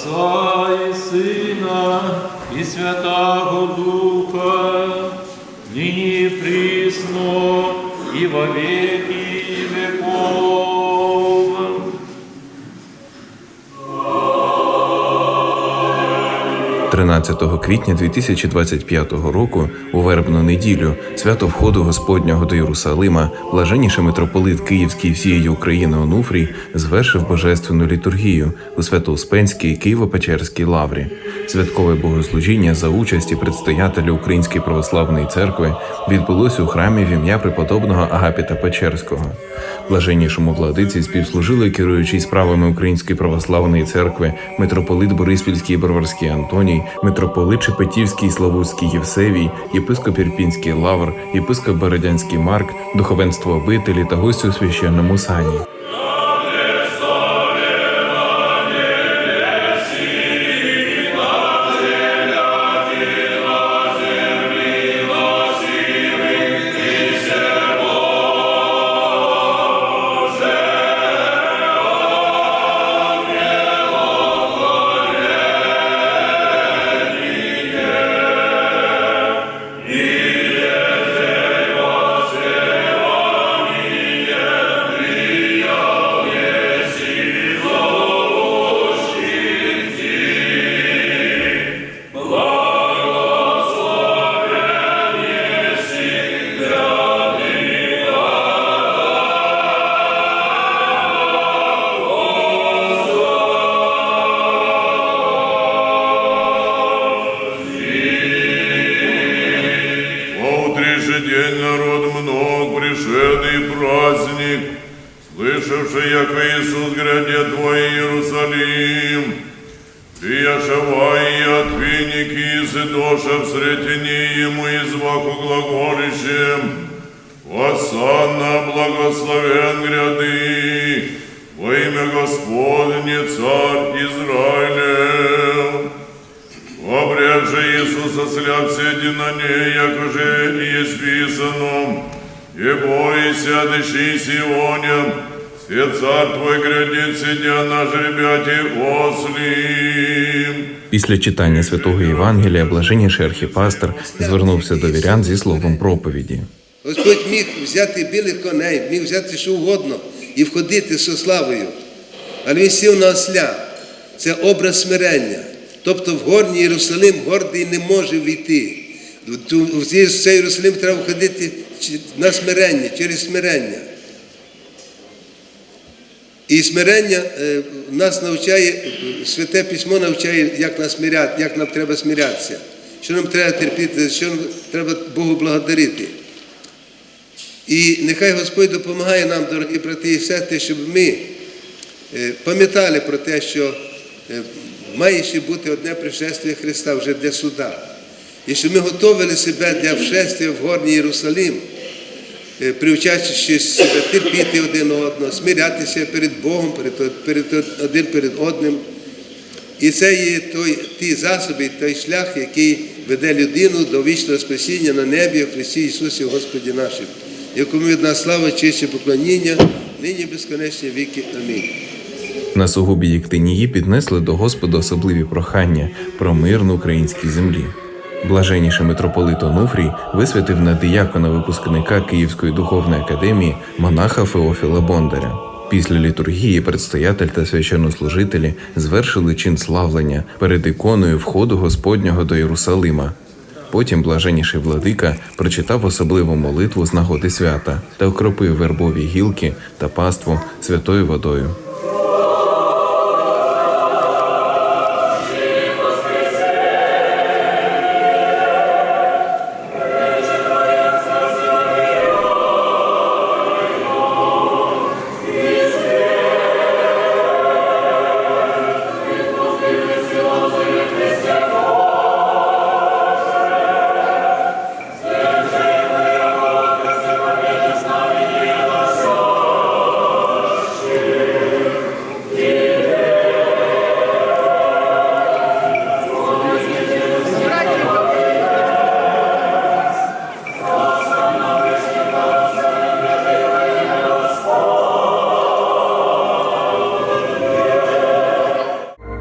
Отца і Сына и Святого Духа, нині прісно, і во веки веков. 13 квітня 2025 року, у вербну неділю, свято входу Господнього до Єрусалима, блаженніший митрополит Київський всієї України Онуфрій звершив божественну літургію у Свято-Успенській Києво-Печерській лаврі. Святкове богослужіння за участі предстоятеля Української православної церкви відбулося у храмі в ім'я преподобного Агапіта Печерського. Блаженнішому владиці співслужили керуючий справами Української православної церкви митрополит Бориспільський Броварський Антоній, митрополит Шепетівський Славутський Євсевій, єпископ Ірпінський Лавр, єпископ Бородянський Марк, духовенство обителі та гості у священному сані. Утри же день народ много пришедший праздник, слышавший, як Иисус грядет Твой Иерусалим. Ты ошавай от финики и сидоша в сретении ему и зваку глаголищем. Осанна благословен гряды, во имя Господне Царь Израилев. Обрядже Иисуса сляп седи на ней, як уже и есть писано. И бойся, дыши Сионе, все царь твой грядет, сидя на жребяте ослим. Після читання святого Євангелія блаженніший архіпастер звернувся до вірян зі словом проповіді. Господь міг взяти білих коней, міг взяти що угодно і входити зі славою. Але він сів на осля. Це образ смирення. Тобто в горній Єрусалим гордий не може війти. В цей Єрусалим треба входити на смирення, через смирення. І смирення е, нас навчає, е, Святе Письмо навчає, як нас смиряти, як нам треба смирятися, що нам треба терпіти, що нам треба Богу благодарити. І нехай Господь допомагає нам, дорогі брати і сестри, щоб ми е, пам'ятали про те, що має ще бути одне пришествие Христа вже для суда. І щоб ми готовили себе для вшестя в горній Єрусалим, е, себе терпіти один одного, смирятися перед Богом, перед, перед один перед одним. І це є той, ті засоби, той шлях, який веде людину до вічного спасіння на небі в Христі Ісусі Господі нашим, якому від нас слава, і поклоніння, нині безконечні віки. Амінь. На сугубі Єктинії піднесли до Господа особливі прохання про мир на українській землі. Блаженніший митрополит Онуфрій висвятив на диякона випускника Київської духовної академії монаха Феофіла Бондаря. Після літургії предстоятель та священнослужителі звершили чин славлення перед іконою входу Господнього до Єрусалима. Потім блаженніший владика прочитав особливу молитву з нагоди свята та окропив вербові гілки та паству святою водою.